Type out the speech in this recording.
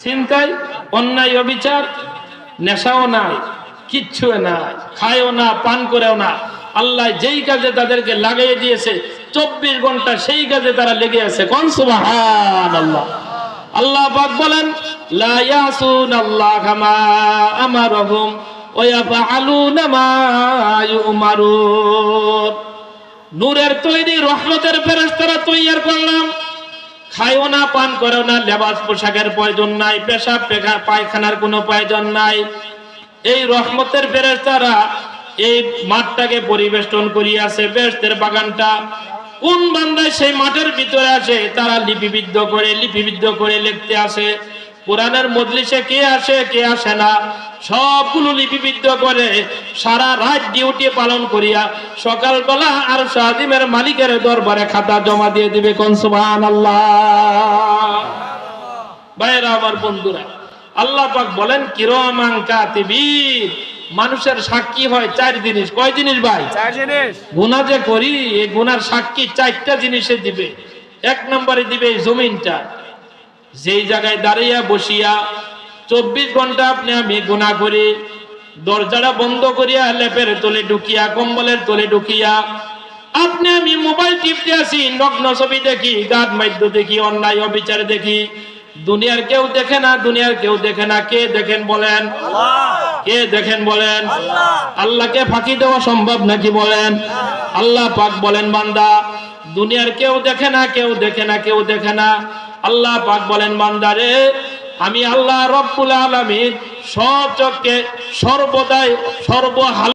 চিন্তায় অন্যায়, অবিচার, নেশাও নাই কিচ্ছু নাই, খায়ও না, পান করেও না। আল্লাহ যেই কাজে তাদেরকে লাগিয়ে দিয়েছে, চব্বিশ ঘণ্টা সেই কাজে তারা লেগে আছে। কোন সুবাহান আল্লাহ আল্লাহ পাক বলেন, লা ইয়াসুন আল্লাহ কামা আমারহুম, ওয়া ইয়াফআলুনা মা ইউমারুন। নূরের তৈরি রহমতের ফেরেশতারা তৈয়ার করলাম। খায়ও না, পান করো না, লেবাস পোশাকের প্রয়োজন নাই, পেশাব পায়খানার কোনো প্রয়োজন নাই। এই রহমতের ফেরেস্তারা এই মাঠটাকে পরিবেষ্টন করিয়াছে বেস্তের বাগানটা। কোন বান্দায় সেই মাঠের ভিতরে আছে তারা লিপিবিদ্ধ করে লিপিবিদ্ধ করে লিখতে আসে। কোরআনের মজলিসে কে আসে কে আসে না সবগুলো লিপিবিদ্ধ করে সারা রাত ডিউটি পালন করিয়া সকালবেলা আর সাদিমের মালিকের দরবারে খাতা জমা দিয়ে দিবে কোন সুবহান আল্লাহ ভাইয়েরা আমার বন্ধুরা আল্লাহ পাক বলেন কিরমাং কাতিবির মানুষের সাক্ষী হয় চার জিনিস। কয় জিনিস ভাই? চার জিনিস। গুণা যে করি এই গুনার সাক্ষী চারটা জিনিসে দিবে। এক নম্বরে দিবে এই জমিনটা। যেই জায়গায় দাঁড়িয়ে বসিয়া চব্বিশ ঘণ্টা আপনি আমি গুণা করি দরজাটা বন্ধ করিয়া লেপের তলে ঢুকিয়া কম্বলের তলে ঢুকিয়া আপনি আমি মোবাইল টিপতে আসি নগ্ন ছবি দেখি গাদ মাধ্য দেখি অন্যায় অবিচার দেখি দুনিয়ার কেউ দেখে না দুনিয়ার কেউ দেখে না কে দেখেন বলেন? কে দেখেন বলেন? আল্লাহকে ফাঁকি দেওয়া সম্ভব নাকি বলেন? আল্লাহ পাক বলেন বান্দা দুনিয়ার কেউ দেখে না কেউ দেখে না কেউ দেখে না আল্লাহ পাক বলেন বান্দারে আমি আল্লাহ রব্বুল আলমীর সব চক্ষে সর্বদাই সর্বহাল